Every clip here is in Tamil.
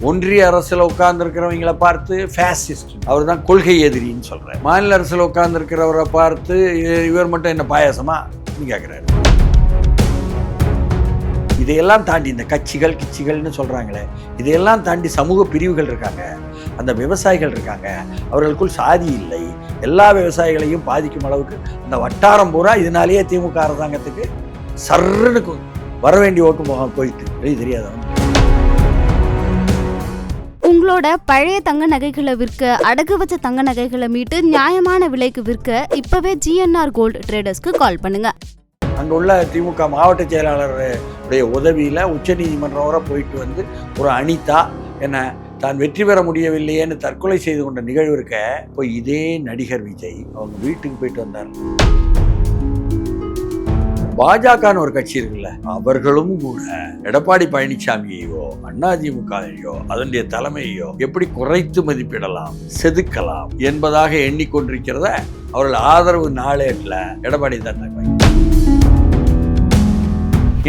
ஒன்றிய அரசில் உட்கார்ந்துருக்கிறவங்கள பார்த்து ஃபேசிஸ்ட் அவர் தான் கொள்கை எதிரின்னு சொல்கிறார் மாநில அரசில் உட்கார்ந்துருக்கிறவரை பார்த்து இவர் மட்டும் என்ன பாயாசமா? கேட்குறாரு இதையெல்லாம் தாண்டி இந்த கட்சிகள் கிச்சிகள்னு சொல்றாங்களே இதையெல்லாம் தாண்டி சமூக பிரிவுகள் இருக்காங்க அந்த விவசாயிகள் இருக்காங்க அவர்களுக்குள் சாதி இல்லை எல்லா விவசாயிகளையும் பாதிக்கும் அளவுக்கு அந்த வட்டாரம் பூரா இதனாலேயே திமுக அரசாங்கத்துக்கு சர்ன்னு வர வேண்டிய ஓட்டு போக போயிட்டு. தெரியாதவங்க. அவங்களோட பழைய தங்க நகைகளை விற்க அடகு வச்ச தங்க நகைகளை மீட்டு நியாயமான விலைக்கு விற்க இப்பவே ஜிஎன்ஆர் கோல்டு ட்ரேடர்ஸ்க்கு கால் பண்ணுங்க. அங்க உள்ள திமுக மாவட்ட செயலாளருடைய உதவியில் உச்சநீதிமன்றம் வரை போயிட்டு வந்து ஒரு அனிதா என்ன தான் வெற்றி பெற முடியவில்லையேன்னு தற்கொலை செய்து கொண்ட நிகழ்வு இருக்க இப்போ இதே நடிகர் விஜய் அவங்க வீட்டுக்கு போயிட்டு வந்தார். பாஜகன்னு ஒரு கட்சி இருக்குல்ல அவர்களும் கூட. எடப்பாடி பழனிசாமியையோ அதிமுகவையோ அதனுடைய தலைமையோ எப்படி குறைத்து மதிப்பிடலாம் செதுக்கலாம் என்பதாக எண்ணிக்கொண்டிருக்கிறத அவர்கள் ஆதரவு நாளேட்டில் எடப்பாடி தான்.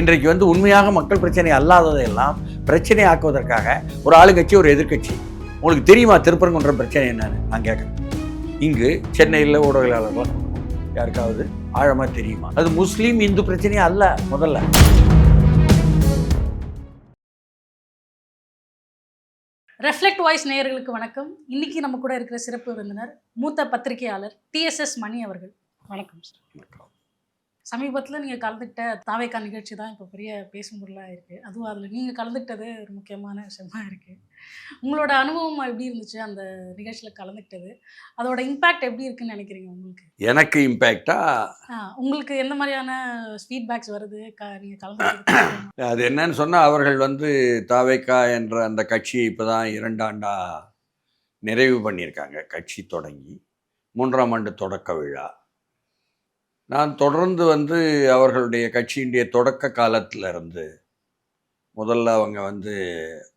இன்றைக்கு வந்து உண்மையாக மக்கள் பிரச்சனை அல்லாததையெல்லாம் பிரச்சனை ஆக்குவதற்காக ஒரு ஆளுங்கட்சி ஒரு எதிர்க்கட்சி உங்களுக்கு தெரியுமா திருப்பரங்குன்றம் பிரச்சனை என்னன்னு? நான் கேட்குறேன். இங்கு சென்னையில் ஊடகவியலாளர்கள் யாருக்காவது ஆழமா தெரியுமா? அது முஸ்லீம் இந்து பிரச்சனையே அல்ல முதல்ல. ரெஃப்ளெக்ட் வாய்ஸ் நேயர்களுக்கு வணக்கம். இன்னைக்கு நம்ம கூட இருக்கிற சிறப்பு விருந்தினர் மூத்த பத்திரிகையாளர் டிஎஸ்எஸ் மணி அவர்கள். வணக்கம் சார் சமீபத்தில் நீங்கள் கலந்துக்கிட்ட தாவேக்கா நிகழ்ச்சி தான் இப்போ பெரிய பேசும் பொருளாக இருக்குது அதுவும் அதில் நீங்கள் கலந்துக்கிட்டது ஒரு முக்கியமான விஷயமா இருக்குது உங்களோட அனுபவம் எப்படி இருந்துச்சு? அந்த நிகழ்ச்சியில் கலந்துக்கிட்டது. அதோட இம்பேக்ட் எப்படி இருக்குன்னு நினைக்கிறீங்க உங்களுக்கு? எனக்கு இம்பேக்டா உங்களுக்கு எந்த மாதிரியான ஃபீட்பேக்ஸ் வருது? நீங்கள் கலந்துக்கிட்டு அது என்னன்னு சொன்னால் அவர்கள் வந்து தாவேக்கா என்ற அந்த கட்சியை இப்போ தான் இரண்டாண்டா நிறைவு பண்ணியிருக்காங்க. கட்சி தொடங்கி மூன்றாம் ஆண்டு தொடக்க விழா. நான் தொடர்ந்து வந்து அவர்களுடைய கட்சியினுடைய தொடக்க காலத்துல இருந்து முதல்ல அவங்க வந்து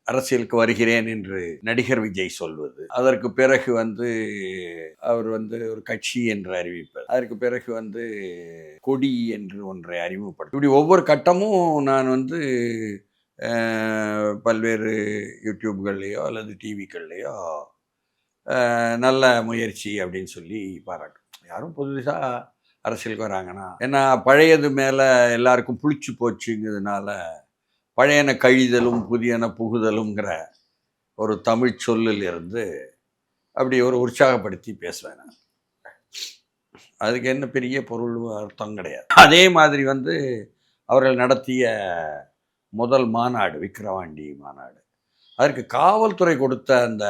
அரசியலுக்கு வருகிறேன் என்று நடிகர் விஜய் சொல்வது. அதற்கு பிறகு வந்து அவர் வந்து ஒரு கட்சி என்று அறிவிப்பார் அதற்கு பிறகு வந்து கொடி என்று ஒன்றை அறிமுகப்படுத்த இப்படி ஒவ்வொரு கட்டமும் நான் வந்து பல்வேறு யூடியூப்கள்லேயோ அல்லது டிவிக்கள்லேயோ நல்ல முயற்சி அப்படின்னு சொல்லி பாராட்டும் யாரும் புதுசாக அரசியலுக்கு வராங்கன்னா ஏன்னா பழையது மேலே எல்லாருக்கும் புளிச்சு போச்சுங்கிறதுனால பழையன கழிதலும் புதியன புகுதலுங்கிற ஒரு தமிழ் சொல்லில் இருந்து அப்படி ஒரு உற்சாகப்படுத்தி பேசுவேன் நான். அதுக்கு என்ன பெரிய பொருள் அர்த்தம் கிடையாது. அதே மாதிரி வந்து அவர்கள் நடத்திய முதல் மாநாடு விக்கிரவாண்டி மாநாடு. அதற்கு காவல்துறை கொடுத்த அந்த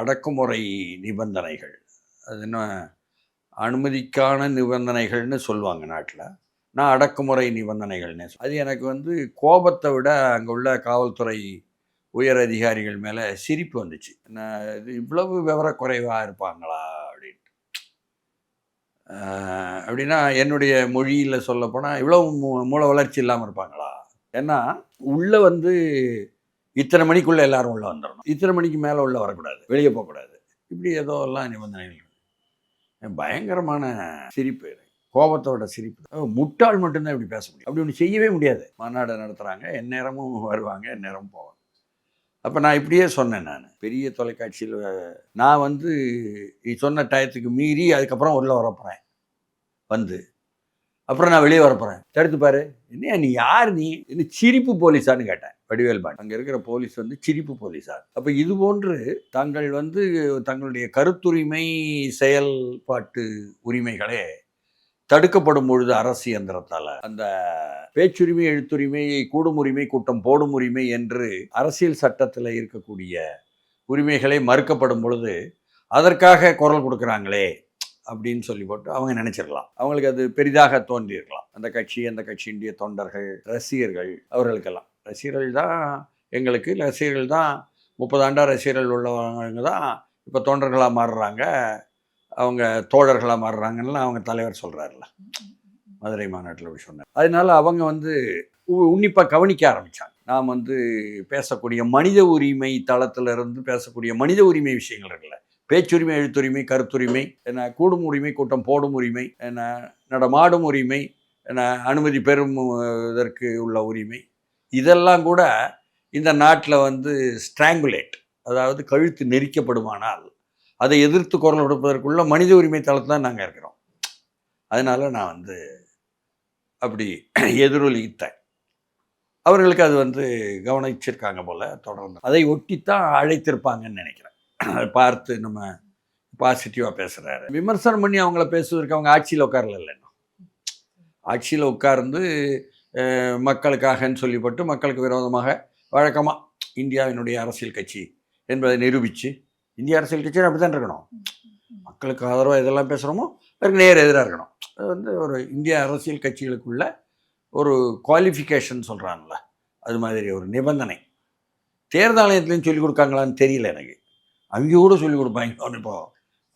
அடக்குமுறை நிபந்தனைகள் அது என்ன அனுமதிக்கான நிபந்தனைகள்னு சொல்லுவாங்க நாட்டில். நான் அடக்குமுறை நிபந்தனைகள்னே அது எனக்கு வந்து கோபத்தை விட அங்கே உள்ள காவல்துறை உயர் அதிகாரிகள் மேலே சிரிப்பு வந்துச்சு. நான் இது இவ்வளவு விவரக்குறைவாக இருப்பாங்களா? அப்படின்ட்டு அப்படின்னா என்னுடைய மொழியில் சொல்லப்போனால் இவ்வளவு மூ- மூளை வளர்ச்சி இல்லாமல் இருப்பாங்களா? ஏன்னா உள்ளே வந்து இத்தனை மணிக்குள்ளே எல்லாரும் உள்ளே வந்துடணும் இத்தனை மணிக்கு மேலே உள்ளே வரக்கூடாது. வெளியே போகக்கூடாது. இப்படி ஏதோ எல்லாம் நிபந்தனைகள். பயங்கரமான சிரிப்பு கோபத்தோட சிரிப்பு. அஹ் முட்டாள் மட்டும்தான் இப்படி பேச முடியும். அப்படி ஒன்று செய்யவே முடியாது. மாநாடு நடத்துகிறாங்க எந்நேரமும் வருவாங்க எந்நேரமும் போவாங்க. அப்போ நான் இப்படியே சொன்னேன் நான். பெரிய தொலைக்காட்சியில் நான் வந்து நீ சொன்ன டயத்துக்கு மீறி அதுக்கப்புறம் உள்ளே வரப்போகிறேன் வந்து. அப்புறம் நான் வெளியே வரப்போகிறேன் தடுத்து பாரு. என்ன நீ யார் நீ? என்ன சிரிப்பு போலீஸான்னு கேட்டேன். வடிவேல் பாண்டி அங்கே இருக்கிற போலீஸ் வந்து சிரிப்பு போலீஸார். அப்போ இது போன்று தாங்கள் வந்து தங்களுடைய கருத்துரிமை செயல்பாட்டு உரிமைகளே தடுக்கப்படும் பொழுது அரசு இயந்திரத்தால். அந்த பேச்சுரிமை எழுத்துரிமை கூடும் உரிமை கூட்டம் போடும் உரிமை என்று அரசியல் சட்டத்தில் இருக்கக்கூடிய உரிமைகளை மறுக்கப்படும் பொழுது அதற்காக குரல் கொடுக்குறாங்களே அப்படின்னு சொல்லி போட்டு அவங்க நினைச்சிருக்கலாம். அவங்களுக்கு அது பெரிதாக தோன்றியிருக்கலாம். அந்த கட்சி அந்த கட்சியினுடைய தொண்டர்கள் ரசிகர்கள் அவர்களுக்கெல்லாம். ரசிகர்கள் தான் எங்களுக்கு ரசிகர்கள் தான் முப்பது ஆண்டா ரசிகர்கள் உள்ளவங்க தான் இப்போ தொண்டர்களாக மாறுறாங்க. அவங்க தோழர்களாக மாறுறாங்கன்னு அவங்க தலைவர் சொல்கிறாருல மதுரை மாநாட்டில் போய் சொன்னார். அதனால அவங்க வந்து உன்னிப்பாக கவனிக்க ஆரம்பித்தாங்க நாம் வந்து பேசக்கூடிய மனித உரிமை தளத்திலிருந்து பேசக்கூடிய மனித உரிமை விஷயங்கள் இருக்குல்ல. பேச்சுரிமை எழுத்துரிமை கருத்துரிமை என்ன கூடும் உரிமை கூட்டம் போடும் உரிமை என்ன நடமாடும் உரிமை என்ன அனுமதி பெறும் இதற்கு உள்ள உரிமை. இதெல்லாம் கூட இந்த நாட்டில் வந்து ஸ்ட்ராங்குலேட் அதாவது கழுத்து நெரிக்கப்படுமானால் அதை எதிர்த்து குரல் கொடுப்பதற்குள்ள மனித உரிமை தளத்தில் தான் நாங்கள் இருக்கிறோம். அதனால் நான் வந்து அப்படி எதிரொலித்தேன். அவர்களுக்கு அது வந்து கவனிச்சிருக்காங்க போல் தொடர்ந்து. அதை ஒட்டித்தான் அழைத்திருப்பாங்கன்னு நினைக்கிறேன். அதை பார்த்து நம்ம பாசிட்டிவாக பேசுகிறாரு விமர்சனம் பண்ணி அவங்கள பேசுவதற்கு அவங்க ஆட்சியில் உட்காரல இல்லைன்னா ஆட்சியில் உட்கார்ந்து மக்களுக்காகன்னு சொல்லிப்பட்டு மக்களுக்கு விரோதமாக வழக்கமாக இந்தியாவினுடைய அரசியல் கட்சி என்பதை நிரூபித்து இந்திய அரசியல் கட்சியும் அப்படி தான் இருக்கணும். மக்களுக்கு ஆதரவாக இதெல்லாம் பேசுகிறோமோ அதற்கு நேர் எதிராக இருக்கணும். அது வந்து ஒரு இந்திய அரசியல் கட்சிகளுக்குள்ள ஒரு குவாலிஃபிகேஷன் சொல்கிறாங்கள அது மாதிரி ஒரு நிபந்தனை. தேர்தல் ஆணையத்துலேயும் சொல்லிக் கொடுக்காங்களான்னு தெரியல எனக்கு. அவங்க கூட சொல்லிக் கொடுப்பாங்க இப்போ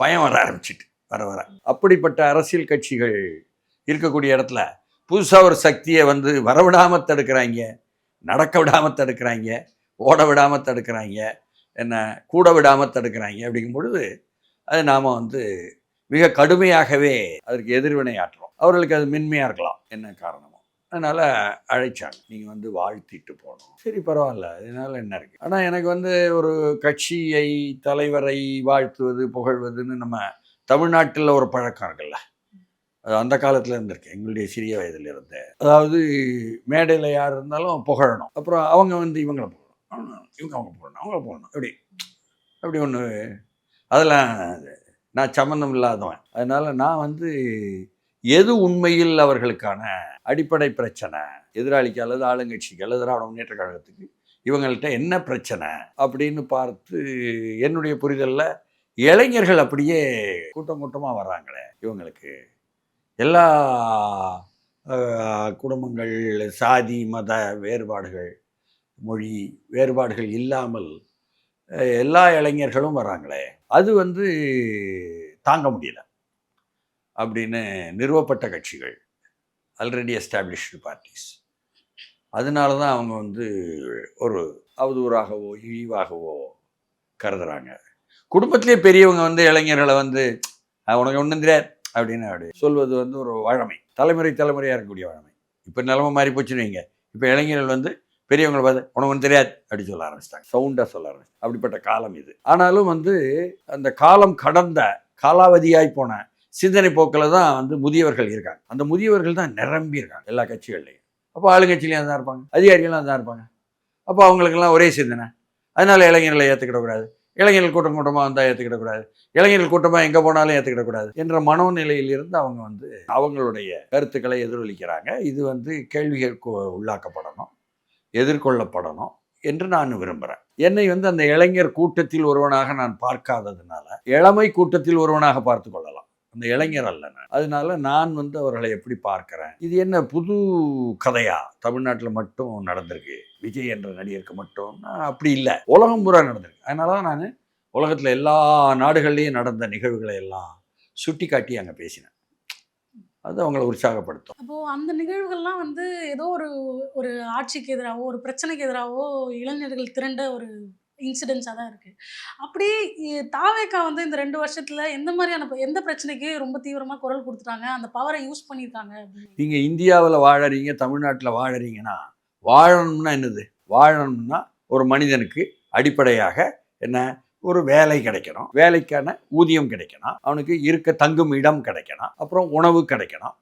பயம் வர ஆரம்பிச்சிட்டு வர வர. அப்படிப்பட்ட அரசியல் கட்சிகள் இருக்கக்கூடிய இடத்துல புதுசாக ஒரு சக்தியை வந்து வரவிடாமல் தடுக்கிறாங்க நடக்க விடாமல் தடுக்கிறாங்க ஓட விடாமல் தடுக்கிறாங்க என்னை கூட விடாமல் தடுக்கிறாங்க அப்படிங்கும் பொழுது அது நாம் வந்து மிக கடுமையாகவே அதற்கு எதிர்வினை ஆற்றுறோம். அவர்களுக்கு அது மென்மையாக இருக்கலாம். என்ன காரணமோ. அதனால் அழைச்சாங்க. நீங்கள் வந்து வாழ்த்திட்டு போகணும். சரி பரவாயில்ல. இதனால் என்ன இருக்குது ஆனால் எனக்கு வந்து ஒரு கட்சியை தலைவரை வாழ்த்துவது புகழ்வதுன்னு நம்ம தமிழ்நாட்டில் ஒரு பழக்கம் இருக்குல்ல. அது அந்த காலத்தில் இருந்திருக்கு. எங்களுடைய சிறிய வயதில் இருந்து அதாவது மேடையில் யார் இருந்தாலும் புகழணும். அப்புறம் அவங்க வந்து இவங்களை இவங்க அவங்க போடணும் அவங்க போடணும். அப்படி அப்படி ஒன்று அதெல்லாம் நான் சம்மந்தம் இல்லாதவன். அதனால் நான் வந்து எது உண்மையில் அவர்களுக்கான அடிப்படை பிரச்சனை? எதிராளிக்கு அல்லது ஆளுங்கட்சிக்கு அல்லது திராவிட முன்னேற்ற கழகத்துக்கு இவங்கள்ட்ட என்ன பிரச்சனை? அப்படின்னு பார்த்து என்னுடைய புரிதலில் இளைஞர்கள் அப்படியே கூட்டம் கூட்டமாக வர்றாங்களே இவங்களுக்கு. எல்லா குடும்பங்கள் சாதி மத வேறுபாடுகள் மொழி வேறுபாடுகள் இல்லாமல் எல்லா இளைஞர்களும் வராங்களே அது வந்து தாங்க முடியல. அப்படின்னு நிறுவப்பட்ட கட்சிகள் ஆல்ரெடி எஸ்டாப்ளிஷ்டு பார்ட்டிஸ் அதனால தான் அவங்க வந்து ஒரு அவதூறாகவோ இழிவாகவோ கருதுறாங்க. குடும்பத்திலே பெரியவங்க வந்து இளைஞர்களை வந்து உனக்கு ஒன்றும் தெரியாது அப்படின்னு அப்படி சொல்வது வந்து ஒரு வழமை. தலைமுறை தலைமுறையாக இருக்கக்கூடிய வழமை. இப்போ நிலமை மாறி போச்சுன்னு வைங்க. இப்போ இளைஞர்கள் வந்து பெரியவங்களை பார்த்து உனக்கு ஒன்று தெரியாது அப்படி சொல்ல ஆரம்பிச்சிட்டாங்க. சவுண்டாக சொல்ல ஆரம்பிச்சு அப்படிப்பட்ட காலம் இது. ஆனாலும் வந்து அந்த காலம் கடந்த காலாவதியாய் போன சிந்தனை போக்கில் தான் வந்து முதியவர்கள் இருக்காங்க. அந்த முதியவர்கள் தான் நிரம்பி இருக்காங்க எல்லா கட்சிகள்லையும். அப்போ ஆளுங்கட்சியிலையும் தான் இருப்பாங்க. அதிகாரிகளும் தான் இருப்பாங்க. அப்போ அவங்களுக்கெல்லாம் ஒரே சிந்தனை. அதனால் இளைஞர்களை ஏற்றுக்கிடக்கூடாது இளைஞர்கள் கூட்டம் கூட்டமாக வந்தால் ஏற்றுக்கிடக்கூடாது இளைஞர்கள் கூட்டமாக எங்கே போனாலும் ஏற்றுக்கிடக்கூடாது என்ற மனோநிலையிலிருந்து அவங்க வந்து அவங்களுடைய கருத்துக்களை எதிரொலிக்கிறாங்க. இது வந்து கேள்விகளுக்கு உள்ளாக்கப்படணும். எதிர்கொள்ளப்படணும் என்று நான் விரும்புகிறேன் என்னை வந்து அந்த இளைஞர் கூட்டத்தில் ஒருவனாக நான் பார்க்காததுனால இளமை கூட்டத்தில் ஒருவனாக பார்த்து கொள்ளலாம். அந்த இளைஞர் அல்ல நான். அதனால நான் வந்து அவர்களை எப்படி பார்க்கிறேன்? இது என்ன புது கதையா? தமிழ்நாட்டில் மட்டும் நடந்திருக்கு. விஜய் என்ற நடிகருக்கு மட்டும். நான் அப்படி இல்லை. உலகம் பூரா நடந்திருக்கு. அதனால தான் நான் உலகத்தில் எல்லா நாடுகள்லேயும் நடந்த நிகழ்வுகளை எல்லாம் சுட்டி காட்டி அங்கே பேசினேன். அது அவங்கள உற்சாகப்படுத்தும். அப்போ அந்த நிகழ்வுகள்லாம் வந்து ஏதோ ஒரு ஒரு ஆட்சிக்கு எதிராகவோ ஒரு பிரச்சனைக்கு எதிராகவோ இளைஞர்கள் திரண்ட ஒரு இன்சிடென்ட்ஸாக தான் இருக்கு. அப்படியே இ- தாவேக்கா வந்து இந்த ரெண்டு வருஷத்துல எந்த மாதிரியான எந்த பிரச்சனைக்கு ரொம்ப தீவிரமா குரல் கொடுத்துட்டாங்க? அந்த பவரை யூஸ் பண்ணியிருக்காங்க நீங்கள் இந்தியாவில் வாழறீங்க தமிழ்நாட்டில் வாழறீங்கன்னா வாழணும்னா என்னது? வாழணும்னா ஒரு மனிதனுக்கு அடிப்படையாக என்ன? ஒரு வேலை கிடைக்கணும். வேலைக்கான ஊதியம் கிடைக்கணும். அவனுக்கு இருக்க தங்கும் இடம் கிடைக்கணும். அப்புறம் உணவு கிடைக்கணும்.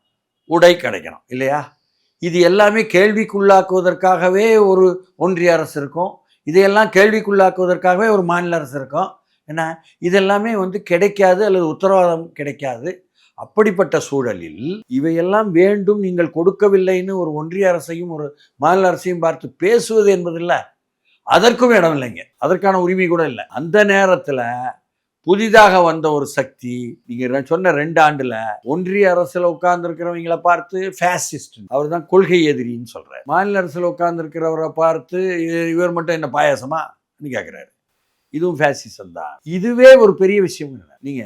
உடை கிடைக்கணும். இல்லையா? இது எல்லாமே கேள்விக்குள்ளாக்குவதற்காகவே ஒரு ஒன்றிய அரசு இருக்கும். இதையெல்லாம் கேள்விக்குள்ளாக்குவதற்காகவே ஒரு மாநில அரசு இருக்கும். ஏன்னா இதெல்லாமே வந்து கிடைக்காது அல்லது உத்தரவாதம் கிடைக்காது. அப்படிப்பட்ட சூழலில் இவையெல்லாம் வேண்டும் நீங்கள் கொடுக்கவில்லைன்னு ஒரு ஒன்றிய அரசையும் ஒரு மாநில அரசையும் பார்த்து பேசுவது என்பதில்லை. அதற்கும் இடம் இல்லைங்க. அதற்கான உரிமை கூட இல்லை. அந்த நேரத்தில் புதிதாக வந்த ஒரு சக்தி நீங்க சொன்ன ரெண்டு ஆண்டுல ஒன்றிய அரசுல உட்கார்ந்துருக்கிறவங்கள பார்த்து ஃபேசிஸ்ட் அவர் தான் கொள்கை எதிரின்னு சொல்றாரு. மாநில அரசுல உட்கார்ந்துருக்கிறவரை பார்த்து இவர் மட்டும் என்ன பாயாசமா? கேட்குறாரு இதுவும் ஃபேசிசம் தான். இதுவே ஒரு பெரிய விஷயம் இல்லை. நீங்க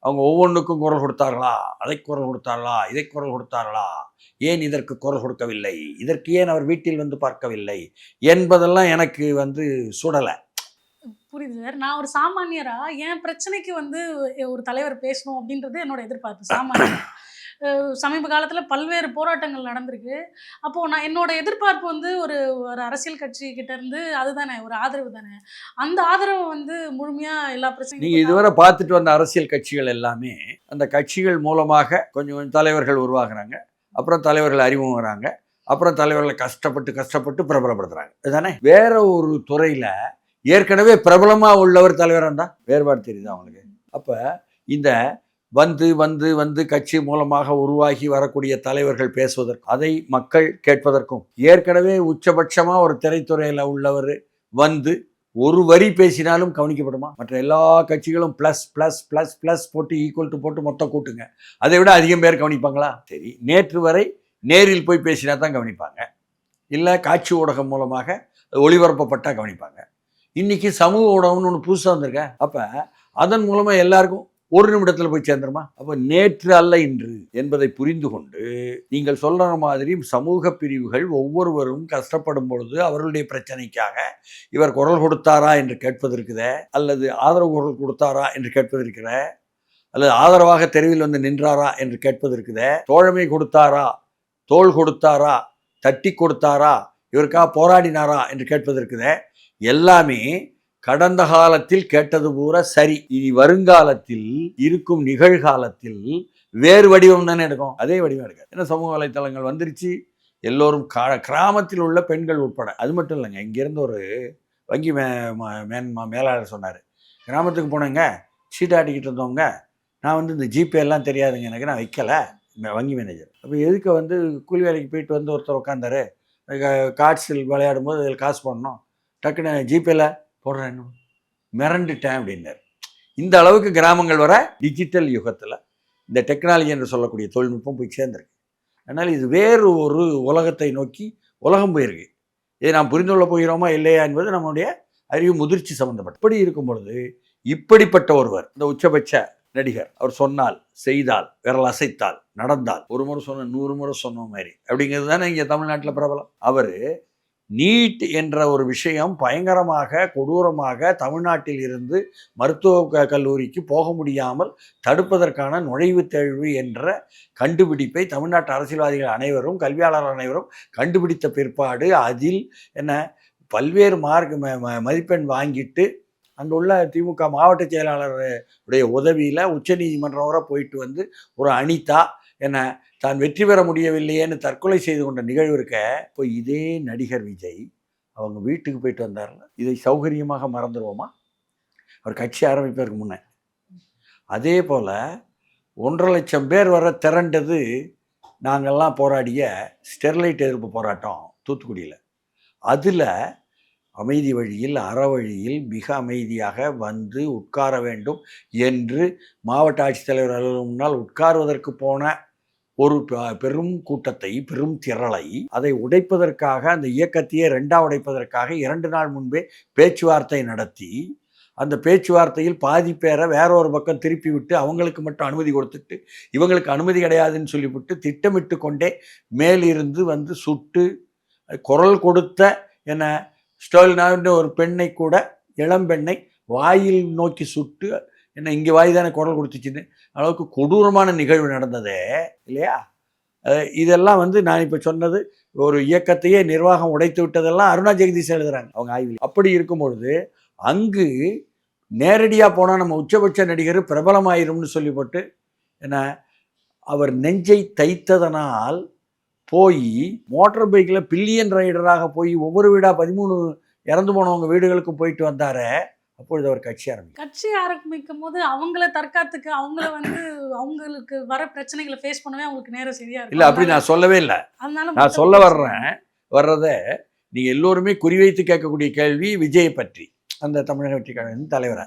அவங்க ஒவ்வொன்றுக்கும் குரல் கொடுத்தார்களா? அதை குரல் கொடுத்தார்களா? இதை குரல் கொடுத்தார்களா? ஏன் இதற்கு குரல் கொடுக்கவில்லை? இதற்கு ஏன் அவர் வீட்டில் வந்து பார்க்கவில்லை? என்பதெல்லாம் எனக்கு வந்து சுடலை. புரியுது சார். நான் ஒரு சாமானியரா? என் பிரச்சனைக்கு வந்து ஒரு தலைவர் பேசணும் அப்படின்றது என்னோட எதிர்பார்ப்பு. சாமானியர். சமீப காலத்துல பல்வேறு போராட்டங்கள் நடந்திருக்கு. அப்போ நான் என்னோட எதிர்பார்ப்பு வந்து ஒரு ஒரு அரசியல் கட்சி கிட்ட இருந்து அதுதானே ஒரு ஆதரவு தானே. அந்த ஆதரவு வந்து முழுமையா எல்லா பிரச்சனையும் இதுவரை பார்த்துட்டு வந்த அரசியல் கட்சிகள் எல்லாமே அந்த கட்சிகள் மூலமாக கொஞ்சம் கொஞ்சம் தலைவர்கள் உருவாகுறாங்க. அப்புறம் தலைவர்கள் அறிமுகறாங்க அப்புறம் தலைவர்களை கஷ்டப்பட்டு கஷ்டப்பட்டு பிரபலப்படுத்துறாங்க. இதுதானே? வேற ஒரு துறையில ஏற்கனவே பிரபலமா உள்ளவர் தலைவராக இருந்தா வேறுபாடு தெரியுதா அவங்களுக்கு அப்ப இந்த வந்து வந்து வந்து கட்சி மூலமாக உருவாகி வரக்கூடிய தலைவர்கள் பேசுவதற்கும் அதை மக்கள் கேட்பதற்கும் ஏற்கனவே உச்சபட்சமாக ஒரு திரைத்துறையில் உள்ளவர் வந்து ஒரு வரி பேசினாலும் கவனிக்கப்படுமா? மற்ற எல்லா கட்சிகளும் ப்ளஸ் ப்ளஸ் ப்ளஸ் ப்ளஸ் போட்டு ஈக்குவல் டு போட்டு மொத்தம் கூட்டுங்க. அதை விட அதிகம் பேர் கவனிப்பாங்களா? சரி நேற்று வரை நேரில் போய் பேசினா தான் கவனிப்பாங்க. இல்லை காட்சி ஊடகம் மூலமாக ஒளிபரப்பப்பட்டால் கவனிப்பாங்க. இன்றைக்கி சமூக ஊடகம்னு ஒன்று புதுசாக வந்திருக்கேன் அப்போ அதன் மூலமாக எல்லாருக்கும் ஒரு நிமிடத்தில் போய் சேர்ந்துருமா? அப்போ நேற்று அல்ல இன்று என்பதை புரிந்து கொண்டு நீங்கள் சொல்கிற மாதிரி சமூக பிரிவுகள் ஒவ்வொருவரும் கஷ்டப்படும் பொழுது அவர்களுடைய பிரச்சனைக்காக இவர் குரல் கொடுத்தாரா என்று கேட்பதற்குதே அல்லது ஆதரவு குரல் கொடுத்தாரா என்று கேட்பதற்குதே அல்லது ஆதரவாக தெருவில் வந்து நின்றாரா என்று கேட்பதற்குதே தோழமை கொடுத்தாரா தோள் கொடுத்தாரா தட்டி கொடுத்தாரா இவருக்காக போராடினாரா என்று கேட்பதற்குதே எல்லாமே கடந்த காலத்தில் கேட்டது பூரா சரி. இனி வருங்காலத்தில் இருக்கும் நிகழ்காலத்தில் வேறு வடிவம் தானே எடுக்கும் அதே வடிவம் எடுக்க ஏன்னா சமூக வலைத்தளங்கள் வந்துருச்சு? எல்லோரும் கா கிராமத்தில் உள்ள பெண்கள் உட்பட. அது மட்டும் இல்லைங்க. இங்கேருந்து ஒரு வங்கி மே மேன் ம- மேலாளர் சொன்னார். கிராமத்துக்கு போனேங்க. சீட்டாட்டிக்கிட்டு இருந்தவங்க. நான் வந்து இந்த ஜிபே எல்லாம் தெரியாதுங்க. எனக்கு நான் வைக்கல. வங்கி மேனேஜர். அப்போ எதுக்கு வந்து கூலி வேலைக்கு போயிட்டு வந்து ஒருத்தர் உட்காந்தாரு கார்ட்ஸில் விளையாடும் போது அதில் காசு போடணும். டக்குன்னு ஜிபேல போடுறேன். மிரண்டுட்டேன் அப்படின்னார். இந்த அளவுக்கு கிராமங்கள் வர டிஜிட்டல் யுகத்தில் இந்த டெக்னாலஜி என்று சொல்லக்கூடிய தொழில்நுட்பம் போய் சேர்ந்துருக்கு. அதனால் இது வேறு ஒரு உலகத்தை நோக்கி உலகம் போயிருக்கு. இதை நாம் புரிந்து கொள்ள போகிறோமா இல்லையா என்பது நம்முடைய அறிவு முதிர்ச்சி சம்மந்தப்பட்ட இப்படி இருக்கும் பொழுது இப்படிப்பட்ட ஒருவர் இந்த உச்சபட்ச நடிகர் அவர் சொன்னால் செய்தால் விரல் அசைத்தால் நடந்தால் ஒரு முறை சொன்ன நூறு முறை சொன்ன மாதிரி அப்படிங்கிறது தானே இங்கே தமிழ்நாட்டில் பிரபலம். அவர் நீட் என்ற ஒரு விஷயம் பயங்கரமாக கொடூரமாக தமிழ்நாட்டில் இருந்து மருத்துவ க- கல்லூரிக்கு போக முடியாமல் தடுப்பதற்கான நுழைவுத் தேர்வு என்ற கண்டுபிடிப்பை தமிழ்நாட்டு அரசியல்வாதிகள் அனைவரும் கல்வியாளர் அனைவரும் கண்டுபிடித்த பிற்பாடு அதில் என்ன பல்வேறு மார்க் ம- ம- மதிப்பெண் வாங்கிட்டு அங்கே உள்ள திமுக மாவட்ட செயலாளர் உடைய உதவியில் உச்சநீதிமன்றம் வரை போயிட்டு வந்து ஒரு அனிதா என்ன தான் வெற்றி பெற முடியவில்லையேன்னு தற்கொலை செய்து கொண்ட நிகழ்வு இருக்க இப்போ இதே நடிகர் விஜய் அவங்க வீட்டுக்கு போயிட்டு வந்தார்ல இதை சௌகரியமாக மறந்துடுவோமா? அவர் கட்சி ஆரம்பிப்பதற்கு முன்னே. அதே போல் ஒன்றரை லட்சம் பேர் வர திரண்டது நாங்கள்லாம் போராடிய ஸ்டெர்லைட் எதிர்ப்பு போராட்டம் தூத்துக்குடியில். அதில் அமைதி வழியில் அறவழியில் மிக அமைதியாக வந்து உட்கார வேண்டும் என்று மாவட்ட ஆட்சித்தலைவர் அலுவலகம் முன்னால் உட்காருவதற்கு போன ஒரு பெரும் கூட்டத்தை பெரும் திரளை அதை உடைப்பதற்காக அந்த இயக்கத்தையே ரெண்டா உடைப்பதற்காக இரண்டு நாள் முன்பே பேச்சுவார்த்தை நடத்தி அந்த பேச்சுவார்த்தையில் பாதி பேரை வேற ஒரு பக்கம் திருப்பி விட்டு அவங்களுக்கு மட்டும் அனுமதி கொடுத்துட்டு இவங்களுக்கு அனுமதி கிடையாதுன்னு சொல்லிவிட்டு திட்டமிட்டு கொண்டே மேலிருந்து வந்து சுட்டு குரல் கொடுத்த என்ன ஸ்டோல்னான்ற ஒரு பெண்ணை கூட இளம்பெண்ணை வாயில் நோக்கி சுட்டு என்ன இங்கே வாய் தானே குரல் கொடுத்துச்சுன்னு. அளவுக்கு கொடூரமான நிகழ்வு நடந்ததே இல்லையா? இதெல்லாம் வந்து நான் இப்போ சொன்னது ஒரு இயக்கத்தையே நிர்வாகம் உடைத்து விட்டதெல்லாம் அருணா ஜெகதீஷ் எழுதுறாங்க அவங்க ஆய்வில். அப்படி இருக்கும் பொழுது அங்கு நேரடியாக போனால் நம்ம உச்சபட்ச நடிகர் பிரபலமாயிரும்னு சொல்லிப்பட்டு என்ன அவர் நெஞ்சை தைத்ததனால் போய் மோட்டார் பைக்கில் பில்லியன் ரைடராக போய் ஒவ்வொரு வீடாக பதிமூணு இறந்து போனவங்க வீடுகளுக்கும் போயிட்டு வந்தாரே அப்பொழுது அவர் கட்சி ஆரம்பிக்கும். கட்சி ஆரம்பிக்கும் போது அவங்கள தற்காத்துக்கு அவங்கள வந்து அவங்களுக்கு வர பிரச்சனைகளை ஃபேஸ் பண்ணவே அவங்களுக்கு நேரம் சரியா இல்லை அப்படி நான் சொல்லவே இல்லை. அதனால நான் சொல்ல வர்றேன் வர்றத நீங்கள் எல்லோருமே குறிவைத்து கேட்கக்கூடிய கேள்வி விஜயை பற்றி அந்த தமிழக வெற்றி கழகத்தின் தலைவரை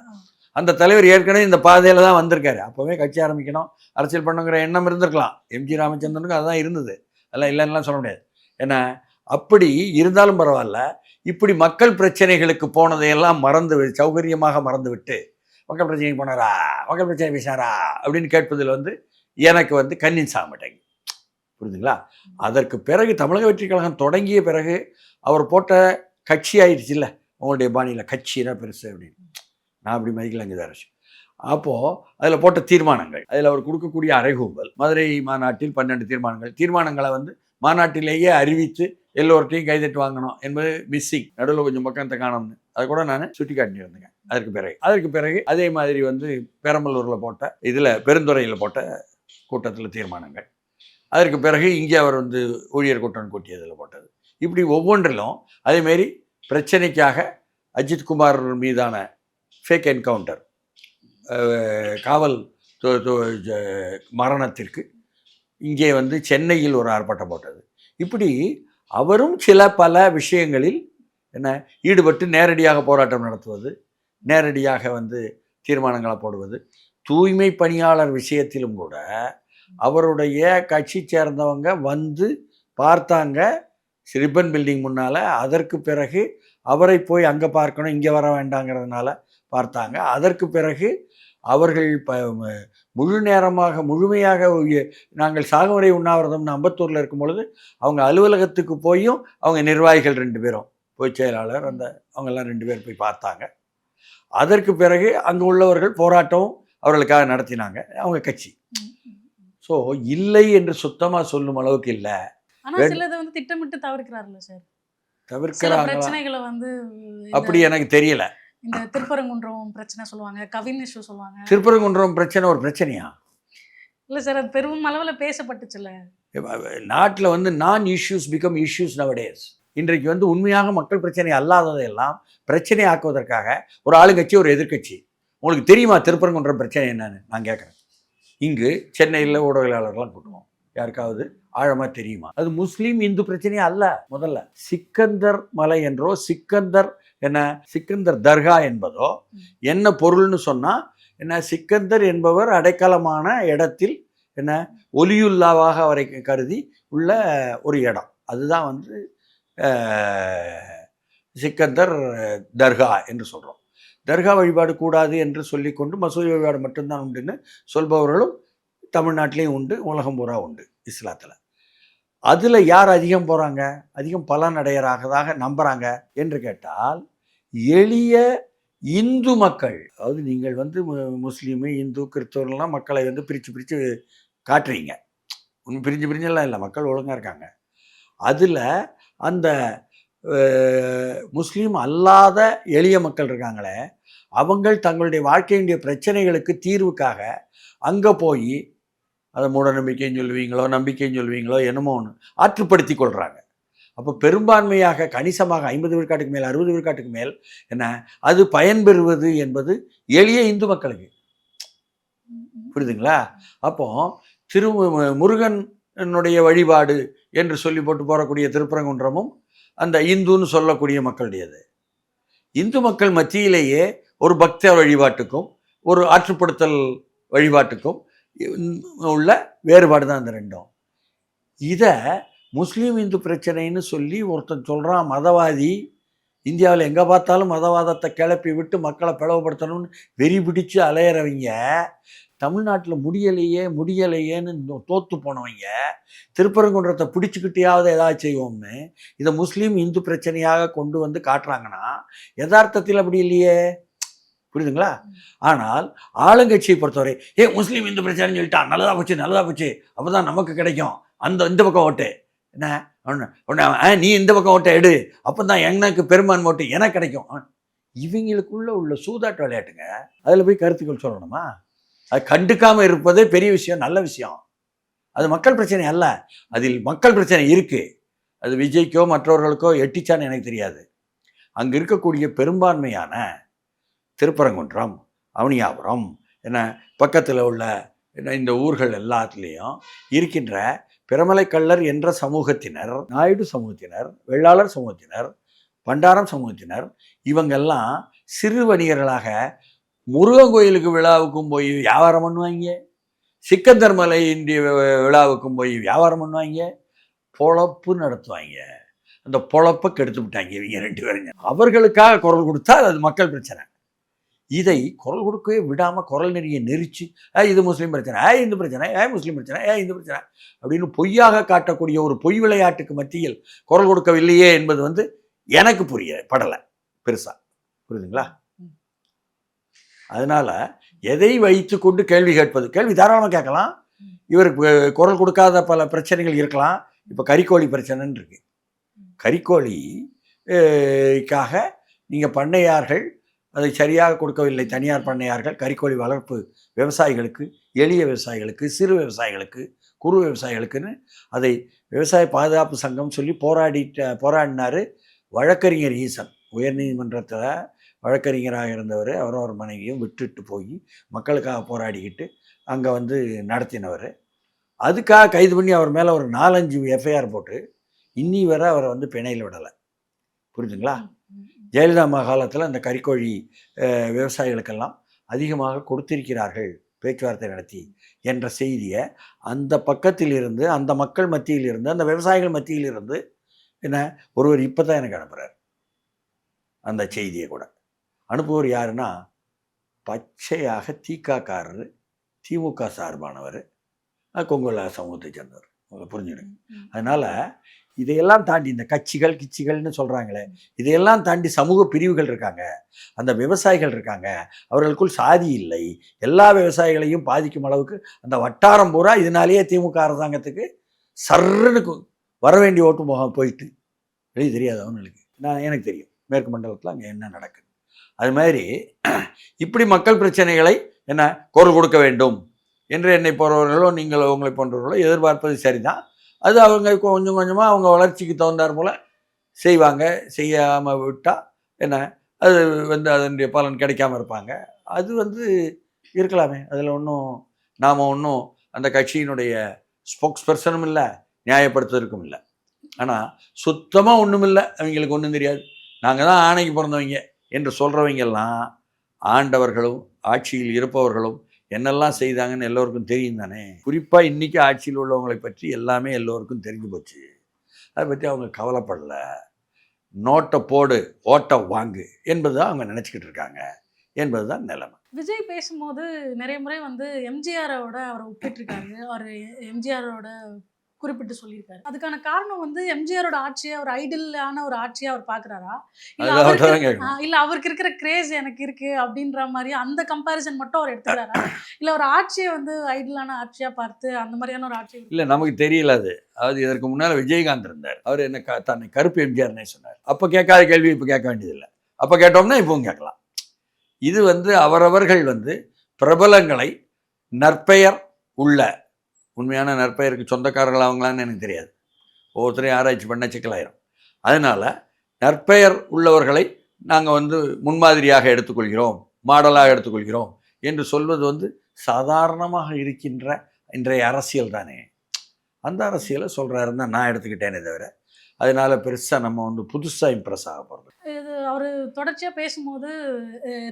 அந்த தலைவர் ஏற்கனவே இந்த பாதையில் தான் வந்திருக்காரு. அப்போவே கட்சி ஆரம்பிக்கணும் அரசியல் பண்ணுங்கிற எண்ணம் இருந்திருக்கலாம். எம்ஜி ராமச்சந்திரனுக்கு அதுதான் இருந்தது. அதெல்லாம் இல்லைன்னுலாம் சொல்ல முடியாது. ஏன்னா அப்படி இருந்தாலும் பரவாயில்ல இப்படி மக்கள் பிரச்சனைகளுக்கு போனதையெல்லாம் மறந்து சௌகரியமாக மறந்துவிட்டு மக்கள் பிரச்சனைக்கு போனாரா? மக்கள் பிரச்சனை பேசினாரா? அப்படின்னு கேட்பதில் வந்து எனக்கு வந்து கன்வின்ஸ் ஆக மாட்டேங்க புரியுதுங்களா அதற்கு பிறகு தமிழக வெற்றி கழகம் தொடங்கிய பிறகு அவர் போட்ட கட்சி ஆயிடுச்சுல்ல உங்களுடைய பாணியில் கட்சினா பெருசு அப்படின்னு. நான் அப்படி மதிக்கலங்க தரச்சு அப்போது அதில் போட்ட தீர்மானங்கள். அதில் அவர் கொடுக்கக்கூடிய அறைகூவல் மதுரை மாநாட்டில் பன்னெண்டு தீர்மானங்கள். தீர்மானங்களை வந்து மாநாட்டிலேயே அறிவித்து எல்லோர்ட்டையும் கைதட்டு வாங்கணும் என்பது மிஸ்ஸிங் நடுவில் கொஞ்சம் பக்கத்தை காணோம்னு. அதை கூட நான் சுட்டி காட்டியிருந்தேங்க அதற்கு பிறகு. அதற்கு பிறகு அதே மாதிரி வந்து பெரம்பலூரில் போட்ட இதில் பெருந்துறையில் போட்ட கூட்டத்தில் தீர்மானங்கள். அதற்கு பிறகு இங்கே அவர் வந்து ஊழியர் கூட்டம் கூட்டியதில் போட்டது. இப்படி ஒவ்வொன்றிலும் அதேமாரி பிரச்சனைக்காக அஜித் குமார் மீதான ஃபேக் என்கவுண்டர் காவல் மரணத்திற்கு இங்கே வந்து சென்னையில் ஒரு ஆர்ப்பாட்டம் போட்டது. இப்படி அவரும் சில பல விஷயங்களில் என்ன ஈடுபட்டு நேரடியாக போராட்டம் நடத்துவது நேரடியாக வந்து தீர்மானங்களை போடுவது தூய்மை பணியாளர் விஷயத்திலும் கூட அவருடைய கட்சி சேர்ந்தவங்க வந்து பார்த்தாங்க ரிப்பன் பில்டிங் முன்னால் அதற்கு பிறகு அவரை போய் அங்கே பார்க்கணும் இங்கே வர வேண்டாங்கிறதுனால பார்த்தாங்க. அதற்கு பிறகு அவர்கள் ப முழு நேரமாக முழுமையாக நாங்கள் சாகுவரை உண்ணாவிரதம்னு அம்பத்தூரில் இருக்கும் பொழுது அவங்க அலுவலகத்துக்கு போயும் அவங்க நிர்வாகிகள் ரெண்டு பேரும் பொதுச் செயலாளர் அந்த அவங்கெல்லாம் ரெண்டு பேர் போய் பார்த்தாங்க. அதற்கு பிறகு அங்கே உள்ளவர்கள் போராட்டம் அவர்களுக்காக நடத்தினாங்க அவங்க கட்சி. ஸோ இல்லை என்று சுத்தமாக சொல்லும் அளவுக்கு இல்லை. ஆனா வேண்- சிலது வந்து திட்டமிட்டு தவிர்க்கிறாருல்ல சார். தவிர்க்கிறாங்களா பிரச்சனைகளை வந்து அப்படி எனக்கு தெரியல. இந்த திருப்பரங்குன்றம் பிரச்சனை சொல்லுவாங்க கவின் இஷ்யூ சொல்லுவாங்க. திருப்பரங்குன்றம் பிரச்சனை ஒரு பிரச்சனையா? இல்ல சார் அது பெரும் அளவுல பேசப்பட்டுச்சுல்ல. நாட்டில் வந்து நான் இஷ்யூஸ் பிகம் இஷ்யூஸ் நவடேஸ் இன்றைக்கு வந்து உண்மையாக மக்கள் பிரச்சனை அல்லாததையெல்லாம் பிரச்சனை ஆக்குவதற்காக ஒரு ஆளுங்கட்சி ஒரு எதிர்க்கட்சி. உங்களுக்கு தெரியுமா திருப்பரங்குன்றம் பிரச்சனை என்னன்னு? நான் கேட்குறேன் இங்கு சென்னையில் ஊடகவியலாளர்லாம் கூட்டுவோம். யாருக்காவது ஆழமாக தெரியுமா? அது முஸ்லீம் இந்து பிரச்சனையே அல்ல முதல்ல. சிக்கந்தர் மலை என்றோ சிக்கந்தர் என்ன சிக்கந்தர் தர்கா என்பதோ என்ன பொருள்னு சொன்னால் என்ன சிக்கந்தர் என்பவர் அடைக்கலமான இடத்தில் என்ன ஒலியுல்லாவாக அவரை கருதி உள்ள ஒரு இடம். அதுதான் வந்து சிக்கந்தர் தர்கா என்று சொல்கிறோம் தர்கா வழிபாடு கூடாது என்று சொல்லிக்கொண்டு மசூதி வழிபாடு மட்டும்தான் உண்டுன்னு சொல்பவர்களும் தமிழ்நாட்டிலையும் உண்டு உலகம் பூரா உண்டு இஸ்லாத்தில். அதில் யார் அதிகம் போகிறாங்க அதிகம் பலனடையறாகதாக நம்புகிறாங்க என்று கேட்டால் எளிய இந்து மக்கள் அதாவது நீங்கள் வந்து மு- முஸ்லீமு இந்து கிறிஸ்தவர்கள்லாம் மக்களை வந்து பிரித்து பிரித்து காட்டுறீங்க. ஒன்றும் பிரிஞ்சு பிரிஞ்செல்லாம் இல்லை மக்கள் ஒழுங்காக இருக்காங்க. அதில் அந்த முஸ்லீம் அல்லாத எளிய மக்கள் இருக்காங்களே அவங்கள் தங்களுடைய வாழ்க்கையினுடைய பிரச்சனைகளுக்கு தீர்வுக்காக அங்கே போய் அதை மூட நம்பிக்கைன்னு சொல்லுவீங்களோ நம்பிக்கைன்னு சொல்லுவீங்களோ என்னமோ ஒன்று ஆற்றுப்படுத்தி கொள்கிறாங்க அப்போ பெரும்பான்மையாக கணிசமாக ஐம்பது விழுக்காட்டுக்கு மேல் அறுபது விழுக்காட்டுக்கு மேல் என்ன அது பயன்பெறுவது என்பது எளிய இந்து மக்களுக்கு. புரியுதுங்களா? அப்போ திரு முருகனுடைய வழிபாடு என்று சொல்லி போட்டு போகக்கூடிய திருப்பரங்குன்றமும் அந்த இந்துன்னு சொல்லக்கூடிய மக்களுடையது. இந்து மக்கள் மத்தியிலேயே ஒரு பக்த வழிபாட்டுக்கும் ஒரு ஆற்றுப்படுத்தல் வழிபாட்டுக்கும் உள்ள வேறுபாடு தான் இந்த ரெண்டும். இதை முஸ்லீம் இந்து பிரச்சனைன்னு சொல்லி ஒருத்தன் சொல்கிறான் மதவாதி இந்தியாவில் எங்கே பார்த்தாலும் மதவாதத்தை கிளப்பி விட்டு மக்களை பிளவுபடுத்தணும்னு வெறி பிடிச்சு அலையிறவங்க தமிழ்நாட்டில் முடியலையே முடியலையேன்னு தோற்று போனவங்க திருப்பரங்குன்றத்தை பிடிச்சிக்கிட்டையாவது ஏதாவது செய்வோம்னு இதை முஸ்லீம் இந்து பிரச்சனையாக கொண்டு வந்து காட்டுறாங்கன்னா யதார்த்தத்தில் அப்படி இல்லையே. புரியுதுங்களா? ஆனால் ஆளுங்கட்சியை பொறுத்தவரை ஏ முஸ்லீம் இந்து பிரச்சனைன்னு சொல்லிட்டா நல்லதாக போச்சு நல்லதாக போச்சு அப்போ தான் நமக்கு கிடைக்கும். அந்த இந்த பக்கம் ஓட்டு. என்ன? ஒன்று ஒன்று ஆ நீ இந்த பக்கம் ஓட்டை எடு அப்போ தான் எனக்கு பெரும்பான்மை ஓட்டு எனக்கு கிடைக்கும். இவங்களுக்குள்ளே இவங்களுக்குள்ள உள்ள சூதாட்ட விளையாட்டுங்க அதில் போய் கருத்துக்கள் சொல்லணுமா? அது கண்டுக்காமல் இருப்பதே பெரிய விஷயம் நல்ல விஷயம். அது மக்கள் பிரச்சனை அல்ல. அதில் மக்கள் பிரச்சனை இருக்குது அது விஜய்க்கோ மற்றவர்களுக்கோ எட்டிச்சான்னு எனக்கு தெரியாது. அங்கே இருக்கக்கூடிய பெரும்பான்மையான திருப்பரங்குன்றம் அவனியாபுரம் என்ன பக்கத்தில் உள்ள என்ன இந்த ஊர்கள் எல்லாத்துலேயும் இருக்கின்ற பிரமலைக்கள்ளர் என்ற சமூகத்தினர் நாயுடு சமூகத்தினர் வெள்ளாளர் சமூகத்தினர் பண்டாரம் சமூகத்தினர் இவங்கெல்லாம் சிறு வணிகர்களாக முருகன் கோயிலுக்கு விழாவுக்கும் போய் வியாபாரம் பண்ணுவாங்க. சிக்கந்தர் மலையினுடைய விழாவுக்கும் போய் வியாபாரம் பண்ணுவாங்க. பொழப்பு நடத்துவாங்க. அந்த பொழப்பை கெடுத்து விட்டாங்க இவங்க ரெண்டு பேருங்க. அவர்களுக்காக குரல் கொடுத்தா அது மக்கள் பிரச்சனை. இதை குரல் கொடுக்கவே விடாமல் குரல் நெறியை நெரிச்சு ஏ இது முஸ்லீம் பிரச்சனை ஏ இந்து பிரச்சனை ஏ முஸ்லீம் பிரச்சனை ஏ இந்து பிரச்சனை அப்படின்னு பொய்யாக காட்டக்கூடிய ஒரு பொய் விளையாட்டுக்கு மத்தியில் குரல் கொடுக்கவில்லையே என்பது வந்து எனக்கு புரிய படலை பெருசா. புரியுதுங்களா? அதனால எதை வைத்து கொண்டு கேள்வி கேட்பது? கேள்வி தாராளமாக கேட்கலாம். இவருக்கு குரல் கொடுக்காத பல பிரச்சனைகள் இருக்கலாம். இப்போ கறிக்கோழி பிரச்சனைன்னு இருக்கு. கறிக்கோழி அஹ், க்காக நீங்கள் பண்ணையார்கள் அதை சரியாக கொடுக்கவில்லை தனியார் பண்ணையார்கள். கறிக்கோழி வளர்ப்பு விவசாயிகளுக்கு எளிய விவசாயிகளுக்கு சிறு விவசாயிகளுக்கு குறு விவசாயிகளுக்குன்னு அதை விவசாய பாதுகாப்பு சங்கம் சொல்லி போராடிட்ட போராடினார் வழக்கறிஞர் ஈசன். உயர்நீதிமன்றத்தில் வழக்கறிஞராக இருந்தவர். அவரும் அவர் மனைவியும் விட்டுட்டு போய் மக்களுக்காக போராடிக்கிட்டு அங்கே வந்து நடத்தினவர். அதுக்காக கைது பண்ணி அவர் மேலே ஒரு நாலஞ்சு எஃப்ஐஆர் போட்டு இன்னி வரை அவரை வந்து பிணையில் விடலை. புரிஞ்சுங்களா? ஜெயலலிதா அம்மா காலத்தில் அந்த கறிக்கோழி விவசாயிகளுக்கெல்லாம் அதிகமாக கொடுத்திருக்கிறார்கள் பேச்சுவார்த்தை நடத்தி என்ற செய்தியை. அந்த பக்கத்தில் இருந்து அந்த மக்கள் மத்தியில் இருந்து அந்த விவசாயிகள் மத்தியில் இருந்து என்ன ஒருவர் இப்போ தான் எனக்கு அனுப்புகிறார் அந்த செய்தியை கூட. அனுப்புவர் யாருன்னா பச்சையாக தீக்காக்காரர் திமுக சார்பானவர் கொங்குல சமூகத்தை சேர்ந்தவர். உங்களை புரிஞ்சுடுங்க அதனால் இதையெல்லாம் தாண்டி இந்த கட்சிகள் கிச்சிகள்னு சொல்கிறாங்களே இதையெல்லாம் தாண்டி சமூக பிரிவுகள் இருக்காங்க. அந்த விவசாயிகள் இருக்காங்க. அவர்களுக்குள் சாதி இல்லை. எல்லா விவசாயிகளையும் பாதிக்கும் அளவுக்கு அந்த வட்டாரம் பூரா இதனாலேயே திமுக அரசாங்கத்துக்கு சர்ன்னு வர வேண்டிய ஓட்டு முகம் போயிட்டு. வெளியே தெரியாது அவங்களுக்கு நான் எனக்கு தெரியும். மேற்கு மண்டலத்தில் அங்கே என்ன நடக்குது? அது மாதிரி இப்படி மக்கள் பிரச்சனைகளை என்ன குரல் கொடுக்க வேண்டும். என்று என்னை போகிறவர்களோ நீங்கள் உங்களை போன்றவர்களோ எதிர்பார்ப்பது சரிதான். அது அவங்க கொஞ்சம் கொஞ்சமாக அவங்க வளர்ச்சிக்கு தகுந்தார் போல் செய்வாங்க. செய்யாமல் விட்டால் என்ன? அது வந்து அதனுடைய பலன் கிடைக்காம இருப்பாங்க. அது வந்து இருக்கலாமே. அதில் ஒன்றும் நாம் ஒன்றும் அந்த கட்சியினுடைய ஸ்போக்ஸ் பர்சனும் இல்லை நியாயப்படுத்துவதற்கும் இல்லை. ஆனால் சுத்தமாக ஒன்றும் இல்லை. அவங்களுக்கு ஒன்றும் தெரியாது. நாங்கள் தான் ஆணைக்கு பிறந்தவங்க. என்று சொல்கிறவங்கெல்லாம் ஆண்டவர்களும் ஆட்சியில் இருப்பவர்களும் என்னெல்லாம் செய்தாங்கன்னு எல்லோருக்கும் தெரியும் தானே? குறிப்பாக இன்றைக்கி ஆட்சியில் உள்ளவங்களை பற்றி எல்லாமே எல்லோருக்கும் தெரிஞ்சு போச்சு. அதை பற்றி அவங்க கவலைப்படலை. நோட்டை போடு ஓட்டை வாங்கு என்பது தான் அவங்க நினச்சிக்கிட்டு இருக்காங்க. என்பது தான் நிலைமை. விஜய் பேசும்போது நிறைய முறை வந்து எம்ஜிஆரோட அவரை ஒப்பிட்டுருக்காரு. அவர் எம்ஜிஆரோட குறிப்பிட்டு சொல்லியிருக்காரு. அதுக்கான காரணம் வந்து எம்ஜிஆரோட ஆட்சியை ஒரு ஐடியலான ஒரு ஆட்சியை அவர் பாக்குறாரா? இல்ல அவருக்கு இல்ல அவருக்கு இருக்கிற கிரேஸ் எனக்கு இருக்கு அப்படின்ற மாதிரி அந்த கம்பாரிசன் மட்டும் அவர் எடுத்துக்கிறாரா? இல்ல ஒரு ஆட்சியை வந்து ஐடியலான ஆட்சியா பார்த்து அந்த மாதிரியான ஒரு ஆட்சி இல்லை நமக்கு தெரியல அது. அதாவது இதற்கு முன்னால் விஜயகாந்த் இருந்தார். அவர் என்ன தன்னை கருப்பு எம்ஜிஆர்னே சொன்னார். அப்போ கேட்காத கேள்வி இப்போ கேட்க வேண்டியதில்லை. அப்போ கேட்டோம்னா இப்பவும் கேட்கலாம். இது வந்து அவரவர்கள் வந்து பிரபலங்களை நற்பெயர் உள்ள உண்மையான நற்பெயருக்கு சொந்தக்காரர்கள் அவங்களான்னு எனக்கு தெரியாது. ஒவ்வொருத்தரையும் ஆராய்ச்சி பண்ண சிக்கலாயிரும். அதனால் நற்பெயர் உள்ளவர்களை நாங்கள் வந்து முன்மாதிரியாக எடுத்துக்கொள்கிறோம் மாடலாக எடுத்துக்கொள்கிறோம் என்று சொல்வது வந்து சாதாரணமாக இருக்கின்ற இன்றைய அரசியல் தானே. அந்த அரசியலை சொல்கிறாருன்னு தான் நான் எடுத்துக்கிட்டேனே தவிர அதனால பெருசாக நம்ம வந்து புதுசாக இம்ப்ரெஸ் ஆக போகிறது இது அவர் தொடர்ச்சியா பேசும்போது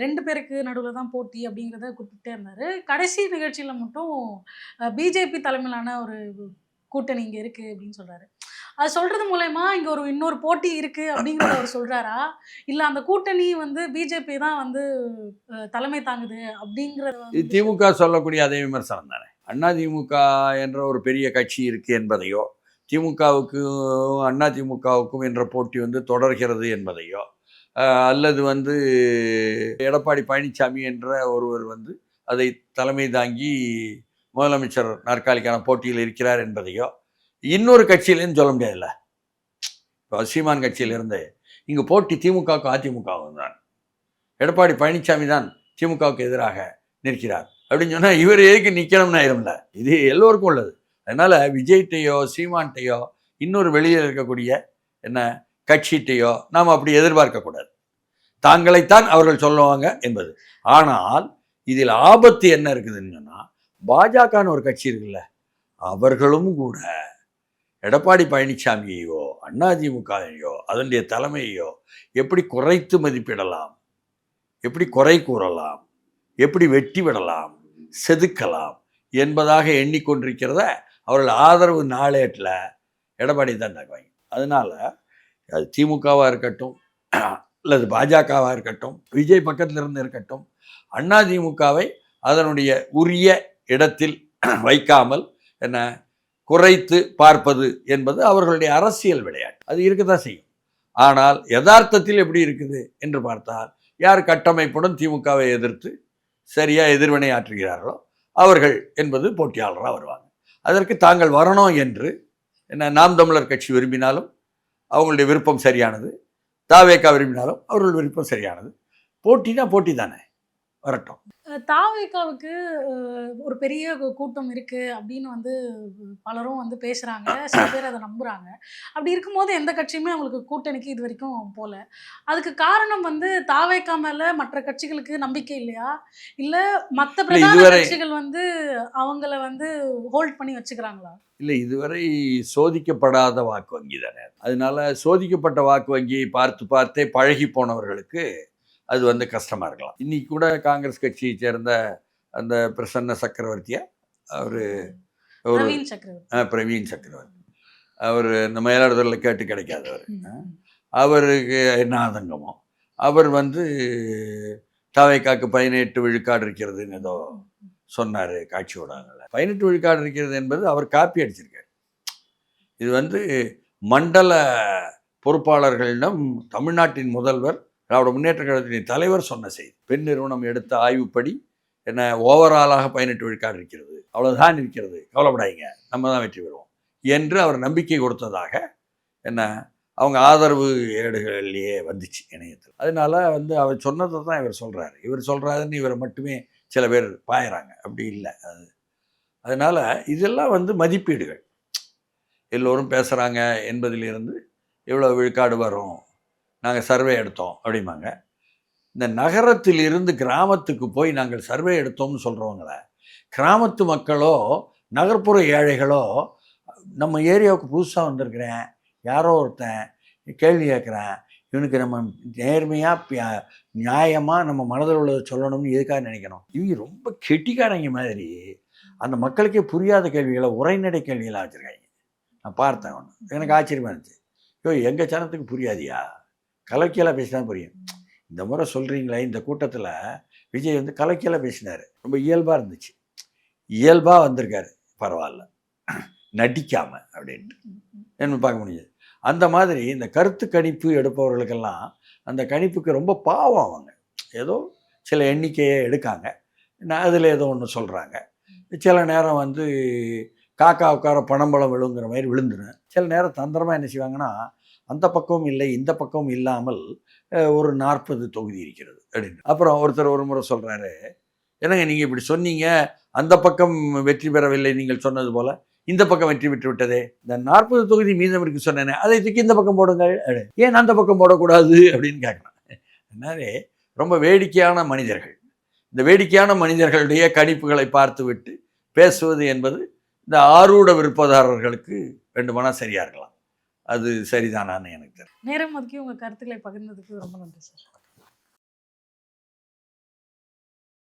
ரெண்டு பேருக்கு நடுவில் தான் போட்டி அப்படிங்கிறத குறிப்பிட்டே இருந்தாரு. கடைசி நிகழ்ச்சியில மட்டும் பிஜேபி தலைமையிலான ஒரு கூட்டணி இங்க இருக்கு அப்படின்னு சொல்றாரு. அது சொல்றது மூலயமா இங்க ஒரு இன்னொரு போட்டி இருக்கு அப்படிங்கிறத அவர் சொல்றாரா? இல்ல அந்த கூட்டணி வந்து பிஜேபி தான் வந்து தலைமை தாங்குது அப்படிங்கறத திமுக சொல்லக்கூடிய அதே விமர்சனம் தானே? அண்ணா திமுக என்ற ஒரு பெரிய கட்சி இருக்கு என்பதையோ திமுகவுக்கும் அண்ணா திமுகவுக்கும் என்ற போட்டி வந்து தொடர்கிறது என்பதையோ அல்லது வந்து எடப்பாடி பழனிசாமி என்ற ஒருவர் வந்து அதை தலைமை தாங்கி முதலமைச்சர் நாற்காலிக்கான போட்டியில் இருக்கிறார் என்பதையோ இன்னொரு கட்சியிலேருந்து சொல்ல முடியாதுல்ல. இப்போ சீமான் கட்சியிலிருந்து இங்கே போட்டி திமுகவுக்கும் அதிமுகவும் தான். எடப்பாடி பழனிசாமி தான் திமுகவுக்கு எதிராக நிற்கிறார். அப்படின்னு சொன்னால் இவர் எதுக்கு நிற்கணும்னு ஆயிரும்ல? இது எல்லோருக்கும் உள்ளது. அதனால் விஜய்கிட்டையோ சீமான்கிட்டையோ இன்னொரு வெளியில் இருக்கக்கூடிய என்ன கட்சிகிட்டையோ நாம் அப்படி எதிர்பார்க்கக்கூடாது தாங்களைத்தான் அவர்கள் சொல்லுவாங்க என்பது. ஆனால் இதில் ஆபத்து என்ன இருக்குதுன்னு சொன்னால் பாஜகன்னு ஒரு கட்சி இருக்குல்ல அவர்களும் கூட எடப்பாடி பழனிசாமியையோ அதிமுகவையோ அதனுடைய தலைமையையோ எப்படி குறைத்து மதிப்பிடலாம்? எப்படி குறை கூறலாம்? எப்படி வெட்டி விடலாம்? செதுக்கலாம்? என்பதாக எண்ணிக்கொண்டிருக்கிறத அவர்கள் ஆதரவு நாளேட்டில் எடப்பாடி தான் தக்குவாங்க. அதனால் அது திமுகவாக இருக்கட்டும் அல்லது பாஜகவாக இருக்கட்டும் விஜய் பக்கத்தில் இருந்து இருக்கட்டும் அண்ணா திமுகவை அதனுடைய உரிய இடத்தில் வைக்காமல் என்ன குறைத்து பார்ப்பது என்பது அவர்களுடைய அரசியல் விளையாட்டு. அது இருக்கத்தான் செய்யும். ஆனால் யதார்த்தத்தில் எப்படி இருக்குது என்று பார்த்தால் யார் கட்டமைப்புடன் திமுகவை எதிர்த்து சரியாக எதிர்வினை ஆற்றுகிறார்களோ அவர்கள் என்பது போட்டியாளராக வருவாங்க. அதற்கு தாங்கள் வரணும் என்று என்ன நாம் தமிழர் கட்சி விரும்பினாலும் அவங்களுடைய விருப்பம் சரியானது தாவேக்கா விரும்பினாலும் அவர்கள் விருப்பம் சரியானது. போட்டினா போட்டி தானே. வரட்டும். தாவேக்காவுக்கு ஒரு பெரிய கூட்டம் இருக்கு அப்படின்னு வந்து பலரும் வந்து பேசுறாங்க. சில பேர் அதை நம்புறாங்க. அப்படி இருக்கும்போது எந்த கட்சியுமே அவங்களுக்கு கூட்டணிக்கு இது வரைக்கும் போல. அதுக்கு காரணம் வந்து தாவேக்கா மேல மற்ற கட்சிகளுக்கு நம்பிக்கை இல்லையா? இல்ல மத்த பிரதான கட்சிகள் வந்து அவங்கள வந்து ஹோல்ட் பண்ணி வச்சுக்கிறாங்களா? இல்லை இதுவரை சோதிக்கப்படாத வாக்கு வங்கி தானே. அதனால சோதிக்கப்பட்ட வாக்கு வங்கியை பார்த்து பார்த்தே பழகி போனவர்களுக்கு அது வந்து கஷ்டமாக இருக்கலாம். இன்னைக்கு கூட காங்கிரஸ் கட்சியை சேர்ந்த அந்த பிரசன்ன சக்கரவர்த்தியா அவர் ஒரு பிரவீன் சக்கரவர்த்தி. அவர் இந்த மயிலாடுதுறையில் கேட்டு கிடைக்காதவர். அவருக்கு என்ன ஆதங்கமோ அவர் வந்து தவைக்காக்கு பதினெட்டு விழுக்காடு இருக்கிறதுன்னு ஏதோ சொன்னார் காட்சி ஊடகங்களில். பதினெட்டு விழுக்காடு இருக்கிறது என்பது அவர் காப்பி அடிச்சிருக்காரு. இது வந்து மண்டல பொறுப்பாளர்களிடம் தமிழ்நாட்டின் முதல்வர் திராவிட முன்னேற்ற கழகத்தின் தலைவர் சொன்ன செய்தி பெண் நிறுவனம் எடுத்த ஆய்வுப்படி என்ன ஓவராலாக பதினெட்டு விழுக்காடு இருக்கிறது. அவ்வளோதான் இருக்கிறது. கவலைப்படாதீங்க. நம்ம தான் வெற்றி பெறுவோம். என்று அவர் நம்பிக்கை கொடுத்ததாக என்ன அவங்க ஆதரவு ஏடுகளிலேயே வந்துச்சு இணையத்தில். அதனால வந்து அவர் சொன்னதை தான் இவர் சொல்கிறாரு இவர் சொல்கிறாருன்னு இவரை மட்டுமே சில பேர் பாயிறாங்க. அப்படி இல்லை. அது அதனால் இதெல்லாம் வந்து மதிப்பீடுகள். எல்லோரும் பேசுகிறாங்க என்பதிலிருந்து எவ்வளோ விழுக்காடு வரும்? நாங்கள் சர்வே எடுத்தோம் அப்படிம்பாங்க. இந்த நகரத்தில் இருந்து கிராமத்துக்கு போய் நாங்கள் சர்வே எடுத்தோம்னு சொல்கிறவங்கள கிராமத்து மக்களோ நகர்ப்புற ஏழைகளோ நம்ம ஏரியாவுக்கு புதுசாக வந்திருக்கிறேன் யாரோ ஒருத்தன் கேள்வி கேட்குறேன் இவனுக்கு நம்ம நேர்மையாக நியாயமாக நம்ம மனதில் உள்ளதை சொல்லணும்னு எதுக்காக நினைக்கணும்? இவங்க ரொம்ப கெட்டிக்காரங்க மாதிரி அந்த மக்களுக்கே புரியாத கேள்விகளை உரைநடை கேள்விகளாக வச்சுருக்காங்க நான் பார்த்தேன் ஒன்று எனக்கு ஆச்சரியமா இருந்துச்சு. ஐயோ எங்கள் சனத்துக்கு புரியாதியா? கலக்கியெல்லாம் பேசினா புரியும். இந்த முறை சொல்கிறீங்களே இந்த கூட்டத்தில் விஜய் வந்து கலக்கியெல்லாம் பேசினார். ரொம்ப இயல்பாக இருந்துச்சு. இயல்பாக வந்திருக்காரு. பரவாயில்ல. நடிக்காமல் அப்படின்ட்டு. என்ன பார்க்க முடியாது? அந்த மாதிரி இந்த கருத்து கணிப்பு எடுப்பவர்களுக்கெல்லாம் அந்த கணிப்புக்கு ரொம்ப பாவம் அவங்க. ஏதோ சில எண்ணிக்கையை எடுக்காங்க. நான் அதில் ஏதோ ஒன்று சொல்கிறாங்க சில நேரம் வந்து காக்கா உட்கார பணம்பழம் விழுங்கிற மாதிரி விழுந்துடும் சில நேரம் தந்திரமாக என்ன செய்வாங்கன்னா அந்த பக்கமும் இல்லை இந்த பக்கமும் இல்லாமல் ஒரு நாற்பது தொகுதி இருக்கிறது அப்படின்னு அப்புறம் ஒருத்தர் ஒரு முறை சொல்கிறாரு என்னங்க நீங்கள் இப்படி சொன்னீங்க அந்த பக்கம் வெற்றி பெறவில்லை நீங்கள் சொன்னது போல் இந்த பக்கம் வெற்றி பெற்று விட்டதே இந்த நாற்பது தொகுதி மீதம் இருக்கு சொன்னேனே அதை தூக்கி இந்த பக்கம் போடுங்கள் ஏன் அந்த பக்கம் போடக்கூடாது? அப்படின்னு கேட்குறான் அதனாலே ரொம்ப வேடிக்கையான மனிதர்கள். இந்த வேடிக்கையான மனிதர்களுடைய கணிப்புகளை பார்த்துவிட்டு பேசுவது என்பது இந்த ஆரூட விருப்பதாரர்களுக்கு வேண்டுமானால் சரியா இருக்கலாம். அது சரிதானான்னு எனக்கு தெரியும். நேரம் ஒதுக்கி உங்கள் கருத்துக்களை பகிர்ந்ததுக்கு ரொம்ப நன்றி சார்.